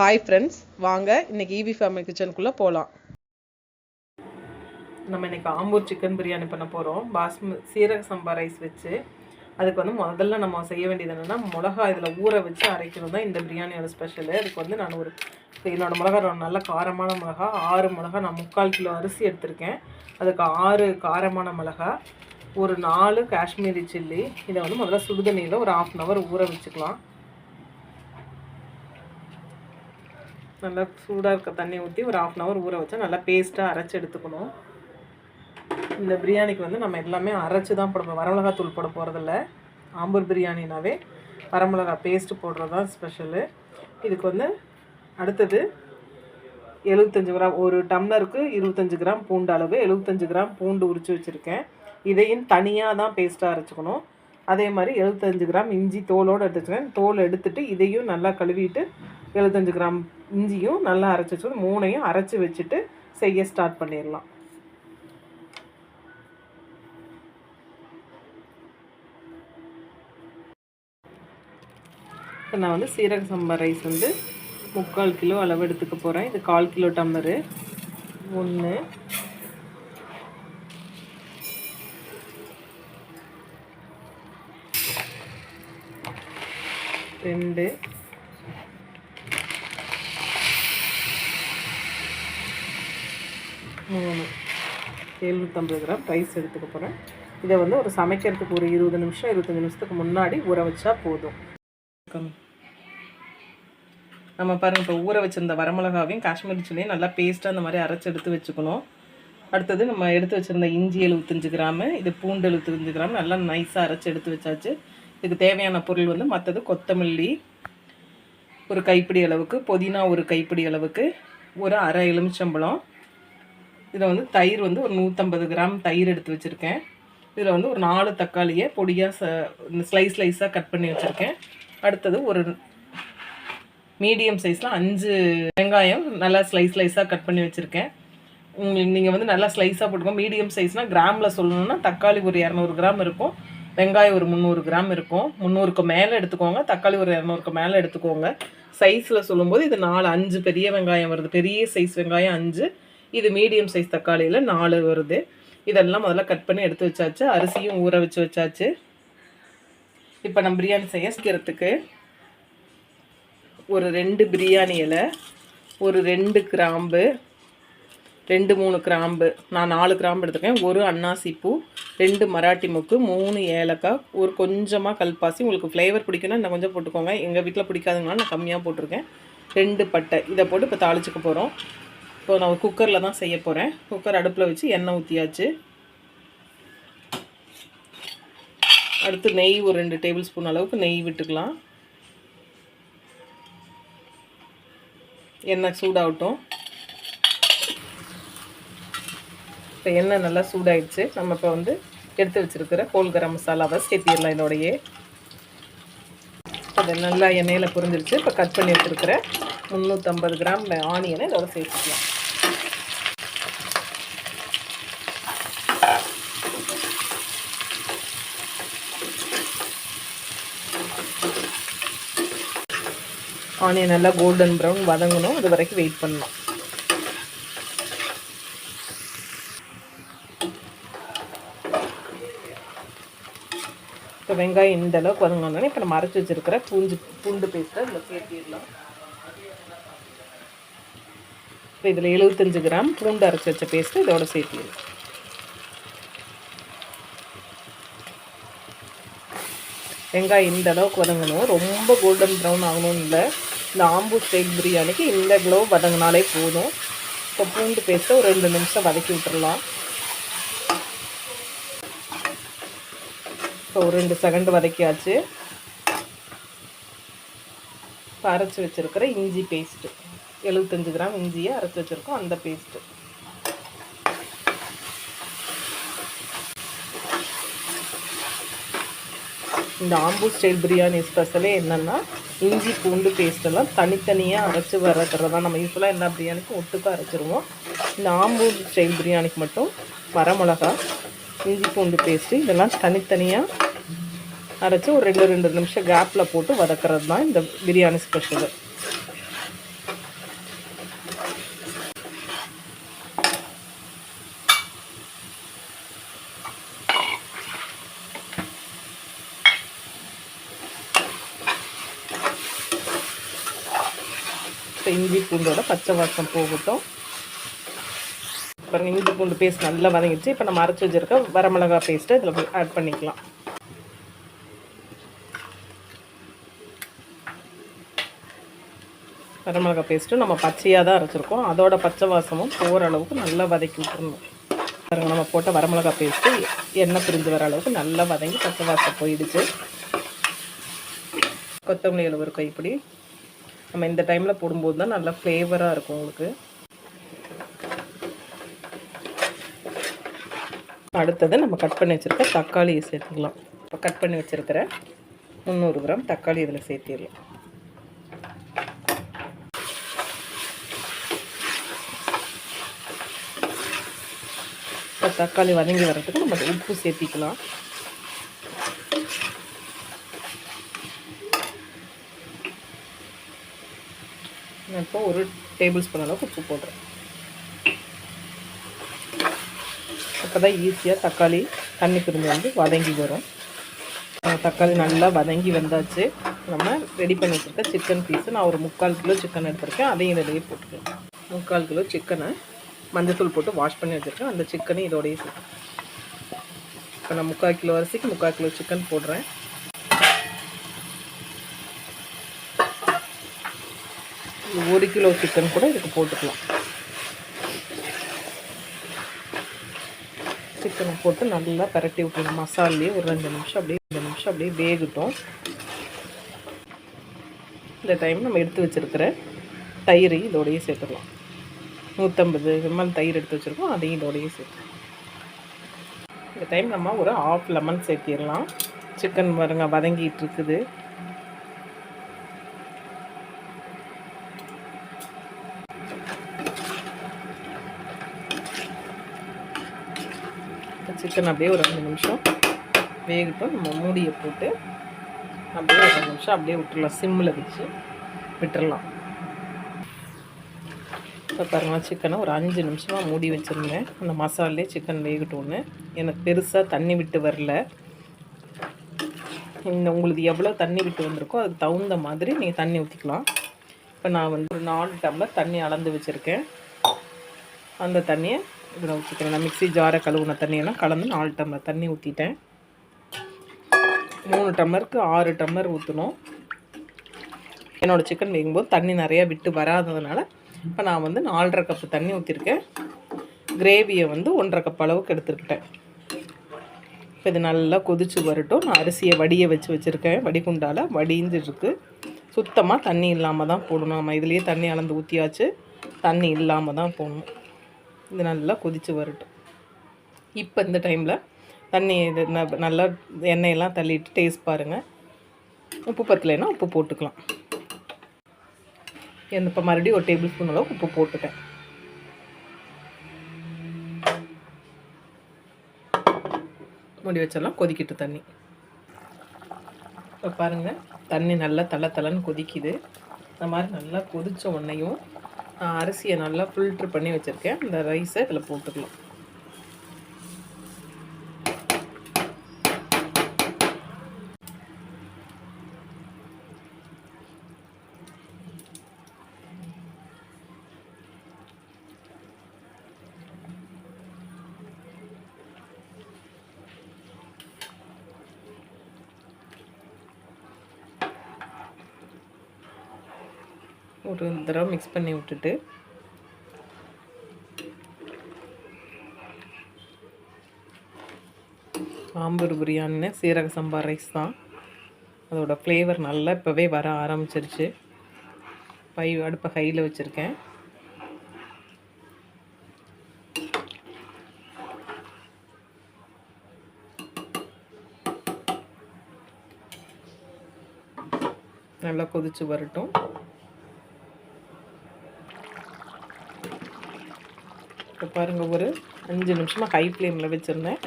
Hi friends வாங்க இன்னைக்கு EV family கிச்சனுக்குள்ளே போகலாம் நம்ம இன்னைக்கு ஆம்பூர் சிக்கன் பிரியாணி பண்ண போகிறோம் பாஸ்மதி சீரக சம்பா ரைஸ் வச்சு. அதுக்கு வந்து முதல்ல நம்ம செய்ய வேண்டியது என்னென்னா மிளகா இதில் ஊற வச்சு அரைக்கிறது தான் இந்த பிரியாணியோட ஸ்பெஷலு அதுக்கு வந்து நான் ஒரு என்னோடய மிளகா ரொம்ப நல்ல காரமான மிளகா ஆறு மிளகா நான் முக்கால் கிலோ அரிசி எடுத்திருக்கேன். அதுக்கு ஆறு காரமான மிளகா ஒரு நாலு காஷ்மீரி சில்லி. இதை வந்து முதல்ல சுடுதண்ணியில் ஒரு ஆஃப் அன் ஹவர் ஊற வச்சுக்கலாம். நல்லா சூடாக இருக்க தண்ணி ஊற்றி ஒரு ஆஃப் அன் ஹவர் ஊற வச்சா நல்லா பேஸ்ட்டாக அரைச்சி எடுத்துக்கணும். இந்த பிரியாணிக்கு வந்து நம்ம எல்லாமே அரைச்சி தான் போட வரமிளகா தூள் போட போகிறதில்ல ஆம்பூர் பிரியாணினாவே வரமிளகா பேஸ்ட்டு போடுறது தான் ஸ்பெஷலு இதுக்கு வந்து அடுத்தது எழுபத்தஞ்சு கிராம் ஒரு டம்ளருக்கு இருபத்தஞ்சு கிராம் பூண்டு அளவு எழுபத்தஞ்சு கிராம் பூண்டு உரித்து வச்சுருக்கேன். இதையும் தனியாக தான் பேஸ்ட்டாக அரைச்சிக்கணும். அதே மாதிரி எழுபத்தஞ்சு கிராம் இஞ்சி தோலோடு எடுத்து வச்சுக்கேன் தோல் எடுத்துட்டு இதையும் நல்லா கழுவிட்டு எழுபத்தஞ்சு கிராம் இஞ்சியும் நல்லா அரைச்சி வச்சுக்கணும் மூணையும் அரைச்சி வச்சுட்டு செய்ய ஸ்டார்ட் பண்ணிடலாம். இப்போ நான் வந்து சீரக சம்பா ரைஸ் வந்து முக்கால் கிலோ அளவு எடுத்துக்க போகிறேன் இது கால் கிலோ டம்ளரு. ஒன்று ரெண்டு. மூணு. எழுநூற்றம்பது கிராம் ரைஸ் எடுத்துக்க போகிறேன் இதை வந்து ஒரு சமைக்கிறதுக்கு ஒரு இருபது நிமிஷம் இருபத்தஞ்சி நிமிஷத்துக்கு முன்னாடி ஊற வச்சா போதும். நம்ம பாருங்கள் இப்போ ஊற வச்சிருந்த வரமிளகாவையும் காஷ்மீரி சில்லியும் நல்லா பேஸ்ட்டாக அந்த மாதிரி அரைச்சி எடுத்து வச்சுக்கணும். அடுத்தது நம்ம எடுத்து வச்சுருந்த இஞ்சி எழுபத்தஞ்சு கிராமு இது பூண்டு எழுபத்தஞ்சு கிராம் நல்லா நைஸாக அரைச்சி எடுத்து வச்சாச்சு. இதுக்கு தேவையான பொருள் வந்து மற்றது கொத்தமல்லி ஒரு கைப்பிடி அளவுக்கு புதினா ஒரு கைப்பிடி அளவுக்கு ஒரு அரை எலுமிச்சம்பழம். இதில் வந்து தயிர் வந்து ஒரு நூற்றம்பது கிராம் தயிர் எடுத்து வச்சுருக்கேன். இதில் வந்து ஒரு நாலு தக்காளியை பொடியாக ச ஸ்லைஸ் ஸ்லைஸாக கட் பண்ணி வச்சுருக்கேன். அடுத்தது ஒரு மீடியம் சைஸில் அஞ்சு வெங்காயம் நல்லா ஸ்லைஸ் ஸ்லைஸாக கட் பண்ணி வச்சுருக்கேன். உங்களுக்கு நீங்கள் வந்து நல்லா ஸ்லைஸாக போட்டுக்கோங்க. மீடியம் சைஸ்னால் கிராமில் சொல்லணும்னா தக்காளி ஒரு இரநூறு கிராம் இருக்கும். வெங்காயம் ஒரு முந்நூறு கிராம் இருக்கும். முந்நூறுக்கு மேலே எடுத்துக்கோங்க. தக்காளி ஒரு இரநூறுக்கு மேலே எடுத்துக்கோங்க. சைஸில் சொல்லும்போது இது நாலு அஞ்சு பெரிய வெங்காயம் வருது. பெரிய சைஸ் வெங்காயம் அஞ்சு இது மீடியம் சைஸ் தக்காளியில் நாலு வருது. இதெல்லாம் முதல்ல கட் பண்ணி எடுத்து வச்சாச்சு. அரிசியும் ஊற வச்சு வச்சாச்சு. இப்போ நம்ம பிரியாணி செய்ய செய்யறதுக்கு ஒரு ரெண்டு பிரியாணி இலை ஒரு ரெண்டு கிராம்பு ரெண்டு மூணு கிராம்பு. நான் நாலு கிராம்பு எடுத்துருக்கேன். ஒரு அன்னாசிப்பூ ரெண்டு மராட்டி முக்கு மூணு ஏலக்காய். ஒரு கொஞ்சமாக கல்பாசி உங்களுக்கு ஃப்ளேவர் பிடிக்குன்னா இன்னும் கொஞ்சம் போட்டுக்கோங்க. எங்கள் வீட்டில் பிடிக்காதுங்கனால நான் கம்மியாக போட்டிருக்கேன். ரெண்டு பட்டை. இதை போட்டு இப்போ தாளிச்சுக்க போகிறோம் இப்போ நான் குக்கரில் தான் செய்ய போகிறேன் குக்கர் அடுப்பில் வச்சு எண்ணெய் ஊற்றியாச்சு அடுத்து நெய் ஒரு ரெண்டு டேபிள் ஸ்பூன் அளவுக்கு நெய் விட்டுக்கலாம். எண்ணெய் சூடாகட்டும். இப்போ எண்ணெய் நல்லா சூடாயிடுச்சு. நம்ம இப்போ வந்து எடுத்து வச்சுருக்கிற கோல் கரம் மசாலாவை சேர்த்திடலாம் இதோடையே. அது நல்லா எண்ணெயில் புரிஞ்சிருச்சு. இப்போ கட் பண்ணி வச்சுருக்கிற முந்நூற்றம்பது கிராம் ஆனியனை இதோட சேர்த்துக்கலாம். ஆனியன் நல்லா கோல்டன் ப்ரௌன் வதங்கணும். அது வரைக்கும் வெயிட் பண்ணணும். இப்போ வெங்காயம் இந்த அளவுக்கு வதங்கினோடனே இப்போ நம்ம அரைச்சி வச்சுருக்கிற பூஞ்சு பூண்டு பேஸ்ட்டை இதில் சேர்த்திடலாம். இப்போ இதில் எழுபத்தஞ்சு கிராம் பூண்டு அரைச்சி வச்ச பேஸ்ட்டு இதோட சேர்த்திடலாம். வெங்காயம் இந்த அளவுக்கு வதங்கணும். ரொம்ப கோல்டன் ப்ரௌன் ஆகணும்னு இல்லை. இந்த ஆம்பு ஸ்டைல் பிரியாணிக்கு இந்த கிலோ வதங்கினாலே போதும். இப்போ பூண்டு பேஸ்ட்டை ஒரு ரெண்டு நிமிஷம் வதக்கி விட்டுறலாம். இப்போ ஒரு ரெண்டு செகண்ட் வதக்கியாச்சு. இப்போ அரைச்சி வச்சுருக்கிற இஞ்சி பேஸ்ட்டு எழுபத்தஞ்சு கிராம் இஞ்சியை அரைச்சி வச்சுருக்கோம் அந்த பேஸ்ட்டு இந்த ஆம்பூ ஸ்டைல் பிரியாணி ஸ்பெஷலே என்னென்னா இஞ்சி பூண்டு பேஸ்ட்டெல்லாம் தனித்தனியாக அரைச்சி வரக்கிறது தான் நம்ம யூஸ்வலாக எல்லா பிரியாணிக்கும் ஒட்டுக்காக அரைச்சிருவோம். இந்த ஆம்பூர் ஸ்டைல் பிரியாணிக்கு மட்டும் வரமிளகா இஞ்சி பூண்டு பேஸ்ட்டு இதெல்லாம் தனித்தனியாக அரைச்சி ஒரு ரெண்டு ரெண்டு நிமிஷம் கேப்பில் போட்டு வதக்கிறது தான் இந்த பிரியாணி ஸ்பெஷலு இஞ்சி பூண்டோட பச்சை வாசம் போகட்டும். அப்புறம் இஞ்சி பூண்டு பேஸ்ட் நல்லா வதங்கிடுச்சு. இப்போ நம்ம அரைச்சி வச்சுருக்க வரமிளகா பேஸ்ட்டை இதில் ஆட் பண்ணிக்கலாம். வரமிளகா பேஸ்ட்டு நம்ம பச்சையாக தான் அரைச்சிருக்கோம். அதோட பச்சை வாசமும் போகிற அளவுக்கு நல்லா வதக்கி விட்டுருணும் பாருங்க நம்ம போட்ட வரமிளகா பேஸ்ட்டு எண்ணெய் பிரிஞ்சு வர அளவுக்கு நல்லா வதங்கி பச்சை வாசம் போயிடுச்சு. கொத்தமல்லி இலை ஒரு கைப்பிடி. நம்ம இந்த டைமில் போடும்போது தான் நல்லா ஃப்ளேவராக இருக்கும் உங்களுக்கு. அடுத்தது நம்ம கட் பண்ணி வச்சுருக்க தக்காளியை சேர்த்துக்கலாம். இப்போ கட் பண்ணி வச்சுருக்கிற முந்நூறு கிராம் தக்காளி இதில் சேர்த்திடலாம். இப்போ தக்காளி வதங்கி வர்றதுக்கு நம்ம உப்பு சேர்த்திக்கலாம். நான் இப்போ ஒரு டேபிள் ஸ்பூன் அளவுக்கு உப்பு போடுறேன். அப்போ தான் ஈஸியாக தக்காளி தண்ணி பிரிஞ்சு வந்து வதங்கி வரும். தக்காளி நல்லா வதங்கி வந்தாச்சு. நம்ம ரெடி பண்ணி வச்சுருக்க சிக்கன் பீஸு நான் ஒரு முக்கால் கிலோ சிக்கன் எடுத்திருக்கேன். அதையும் இதிலேயே போட்டுக்கலாம். முக்கால் கிலோ சிக்கனை மஞ்சத்தூள் போட்டு வாஷ் பண்ணி வச்சுருக்கேன். அந்த சிக்கனையும் இதோடய சேர்த்து. இப்போ நான் முக்கால் கிலோ அரிசிக்கு முக்கால் கிலோ சிக்கன் போடுறேன். ஒரு கிலோ சிக்கன் கூட இதுக்கு போட்டுக்கலாம். சிக்கனை போட்டு நல்லா பரட்டி விட்டுலாம் மசாலையே ஒரு ரெண்டு நிமிஷம் அப்படியே ரெண்டு நிமிஷம் அப்படியே வேகட்டும். இந்த டைம் நம்ம எடுத்து வச்சுருக்கிற தயிரையும் இதோடையே சேர்த்துக்கலாம் நூற்றம்பது எம்எல் தயிர் எடுத்து வச்சுருக்கோம் அதையும் இதோடையே சேர்த்து. இந்த டைம் நம்ம ஒரு ஆஃப் லெமன் சேர்த்திடலாம். சிக்கன் பாருங்க வதங்கிட்டு இருக்குது. சிக்கன் அப்படியே ஒரு ரெண்டு நிமிஷம் வேகட்டும். நம்ம மூடியை போட்டு அப்படியே ஒரு ரெண்டு நிமிஷம் அப்படியே விட்டுடலாம். சிம்மில் வச்சு விட்டுறலாம் இப்போ பாருங்கள் சிக்கனை ஒரு அஞ்சு நிமிஷமாக மூடி வச்சுருந்தேன். அந்த மசாலே சிக்கன் வேகட்டோன்னு எனக்கு பெருசாக தண்ணி விட்டு வரல. இந்த உங்களுக்கு எவ்வளோ தண்ணி விட்டு வந்திருக்கோ அதுக்கு தகுந்த மாதிரி நீங்கள் தண்ணி ஊற்றிக்கலாம் இப்போ நான் வந்து ஒரு நாலு டம்ளர் தண்ணி அளந்து வச்சுருக்கேன். அந்த தண்ணியை இதில் ஊற்றிக்கிறேன் நான் மிக்ஸி ஜாரை கழுவுன தண்ணியெல்லாம் கலந்து நாலு டம்ளர் தண்ணி ஊற்றிட்டேன் மூணு டம்ளருக்கு ஆறு டம்ளர் ஊற்றணும் என்னோடய சிக்கன் வேகும்போது தண்ணி நிறையா விட்டு வராததுனால இப்போ நான் வந்து நாலரை கப்பு தண்ணி ஊற்றிருக்கேன் கிரேவியை வந்து ஒன்றரை கப் அளவுக்கு எடுத்துக்கிட்டேன். இப்போ இது நல்லா கொதிச்சு வரட்டும். நான் அரிசியை வடியை வச்சு வச்சுருக்கேன். வடிகுண்டால் வடிஞ்சிருக்கு. சுத்தமாக தண்ணி இல்லாமல் தான் போடணும். நம்ம இதுலேயே தண்ணி அளந்து ஊற்றியாச்சு தண்ணி இல்லாமல் தான் போடணும். இது நல்லா கொதிச்சு வரட்டும். இப்போ இந்த டைமில் தண்ணி இது ந- நல்லா எண்ணெயெல்லாம் தள்ளிட்டு டேஸ்ட் பாருங்கள் உப்பு பத்தலைன்னா உப்பு போட்டுக்கலாம். இப்போ மறுபடியும் ஒரு டேபிள் ஸ்பூன் அளவுக்கு உப்பு போட்டுட்டேன். மூடி வச்சிடலாம். கொதிக்கிட்டு தண்ணி. இப்போ பாருங்கள் தண்ணி நல்லா தள்ள தள்ளன்னு கொதிக்குது. இந்த மாதிரி நல்லா கொதித்த உடனேயும் நான் அரிசியை நல்லா ஃபில்ட்ரு பண்ணி வச்சுருக்கேன். இந்த ரைஸை இதில் போட்டுக்கலாம். ஒரு தடவை மிக்ஸ் பண்ணி விட்டுட்டு. ஆம்பூர் பிரியாணின்னு சீரக சம்பா ரைஸ் தான். அதோட ஃப்ளேவர் நல்லா இப்போவே வர ஆரம்பிச்சிருச்சு. பை அடுப்பை கையில் வச்சுருக்கேன். நல்லா கொதிச்சு வரட்டும். பாருங்கள் ஒரு அஞ்சு நிமிஷமாக ஹை ஃப்ளேமில் வச்சுருந்தேன்.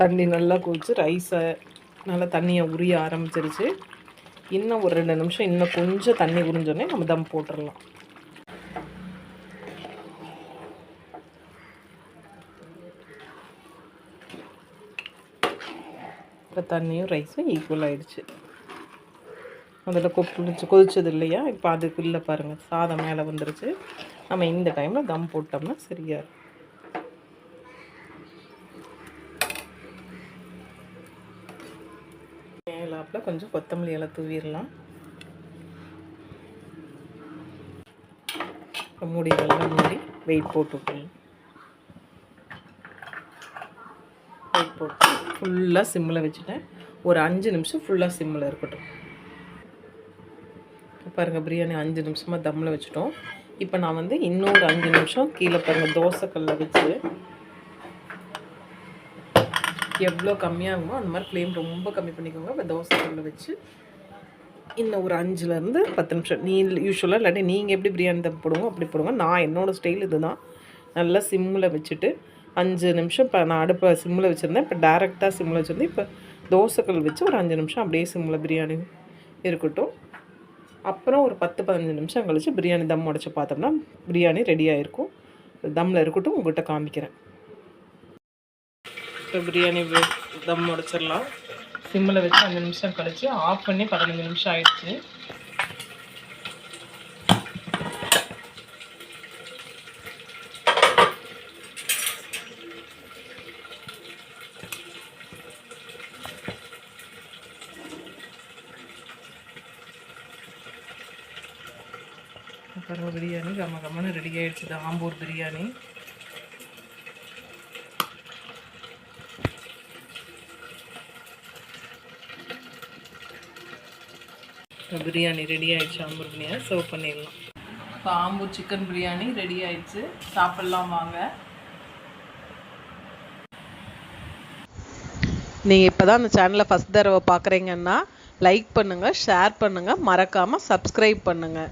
தண்ணி நல்லா கொதிச்சு ரைஸை நல்லா தண்ணியை உரிய ஆரம்பிச்சிருச்சு. இன்னும் ஒரு ரெண்டு நிமிஷம் இன்னும் கொஞ்சம் தண்ணி உறிஞ்சோடனே நம்ம தம் போட்டுடலாம். இப்போ தண்ணியும் ரைஸும் ஈக்குவல் ஆகிடுச்சு அதில் கொப்பிடிச்சு கொதிச்சது இல்லையா? இப்போ அதுக்கு இல்லை பாருங்கள் சாதம் மேலே வந்துருச்சு. நம்ம இந்த டைமில் தம் போட்டோம்னா சரியாக இருக்கும். மேலாப்பில் கொஞ்சம் கொத்தமல்லி இலை தூவிடலாம். மூடி நல்லா மூடி வெயிட் போட்டுக்கணும் வெயிட் போட்டு ஃபுல்லாக சிம்மில் வச்சுட்டேன். ஒரு அஞ்சு நிமிஷம் ஃபுல்லாக சிம்மில் இருக்கட்டும். பாருங்கள் பிரியாணி அஞ்சு நிமிஷமாக தம்மில் வச்சுட்டோம். இப்போ நான் வந்து இன்னொரு அஞ்சு நிமிஷம் கீழே பாருங்கள் தோசைக்கல்ல வச்சு எவ்வளோ கம்மியாகுமோ அந்த மாதிரி ஃப்ளேம் ரொம்ப கம்மி பண்ணிக்கோங்க. இப்போ தோசைக்கல்ல வச்சு இன்னும் ஒரு அஞ்சுலேருந்து பத்து நிமிஷம். நீ யூஸ்வலாக இல்லாட்டி நீங்கள் எப்படி பிரியாணி தம் போடுவோம் அப்படி போடுங்க. நான் என்னோடய ஸ்டைல் இதுதான். நல்லா சிம்மில் வச்சுட்டு அஞ்சு நிமிஷம் இப்போ நான் அடுப்பை சிம்மில் வச்சுருந்தேன். இப்போ டேரெக்டாக சிம்மில் வச்சுருந்தேன். இப்போ தோசைக்கல் வச்சு ஒரு அஞ்சு நிமிஷம் அப்படியே சிம்மில் பிரியாணி இருக்கட்டும். அப்புறம் ஒரு பத்து பதினஞ்சு நிமிஷம் கழித்து பிரியாணி தம் உடச்சி பார்த்தோம்னா பிரியாணி ரெடி ஆகிருக்கும் தம்மில் இருக்கட்டும் உங்கள்கிட்ட காமிக்கிறேன். இப்போ பிரியாணி தம் உடச்சிடலாம் சிம்மில் வச்சு அஞ்சு நிமிஷம் கழித்து ஆஃப் பண்ணி பதினஞ்சு நிமிஷம் ஆயிடுச்சு. பிரியாணி கம்ம கம்மன்னு ரெடி ஆகிடுச்சு ஆம்பூர் பிரியாணி. பிரியாணி ரெடி ஆயிடுச்சு ஆம்பூர் பிரியாணி. சர்வ் பண்ணிடலாம். இப்போ ஆம்பூர் சிக்கன் பிரியாணி ரெடி ஆயிடுச்சு. சாப்பிட்லாம் வாங்க. நீங்கள் இப்போ தான் அந்த சேனலை ஃபஸ்ட் தடவை பார்க்குறீங்கன்னா லைக் பண்ணுங்கள் ஷேர் பண்ணுங்கள் மறக்காமல் சப்ஸ்கிரைப் பண்ணுங்கள்